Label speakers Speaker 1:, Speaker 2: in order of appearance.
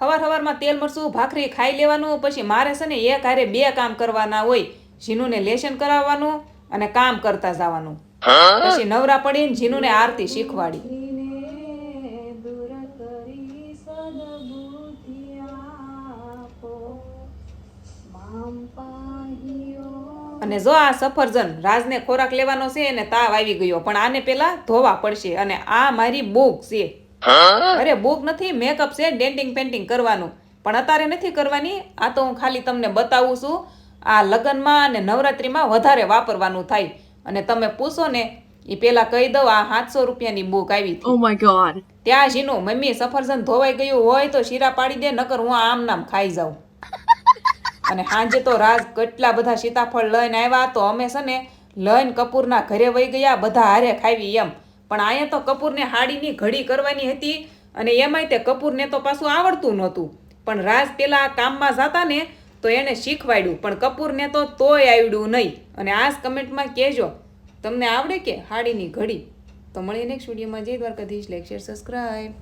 Speaker 1: હવાર હવારમાં તેલ, મરચું, ભાખરી ખાઈ લેવાનું, પછી મારે છે ને એક હારે બે કામ કરવાના હોય. જીનુને લેશન કરાવવાનું અને કામ કરતા જવાનું. પછી નવરા પડીને જીનુને આરતી શીખવાડી. અને જો આ સફરજન રાજને ખોરાક લેવાનો છે અને તાવ આવી ગયો, પણ આને પેલા ધોવા પડશે અને આ મારી બુક છે. અરે બુક નથી મેકઅપ છે ડેન્ટિંગ પેન્ટિંગ કરવાનું. પણ અત્યારે નથી કરવાની આ તો હું ખાલી તમને બતાવું છું. આ લગ્નમાં અને નવરાત્રિમાં વધારે વાપરવાનું થાય. અને તમે પૂછો ને એ પેલા કહી દઉં આ સાતસો રૂપિયાની બુક આવી
Speaker 2: ઓ માય ગોડ
Speaker 1: ત્યાં જીનું મમ્મી સફરજન ધોવાઈ ગયું હોય તો શીરા પાડી દે નકર હું આમ નામ ખાઈ જાઉં. અને સાંજે તો રાજ કેટલા બધા સીતાફળ લઈને આવ્યા તો અમે છે ને લઈને કપૂરના ઘરે વહી ગયા બધા હારે ખાવી એમ. પણ અહીંયા તો કપૂરને હાડીની ઘડી કરવાની હતી અને એમાંય તે કપૂરને તો પાછું આવડતું નહોતું. પણ રાજ આ કામમાં જતા ને તો એને શીખવાડ્યું, પણ કપૂરને તો તોય આવડ્યું નહીં. અને આ જ કમેન્ટમાં કહેજો, તમને આવડે કે હાડીની ઘડી? તો મળીએ નેક્સ્ટ વિડીયોમાં. જય દ્વારકાધીશ. Lecture subscribe.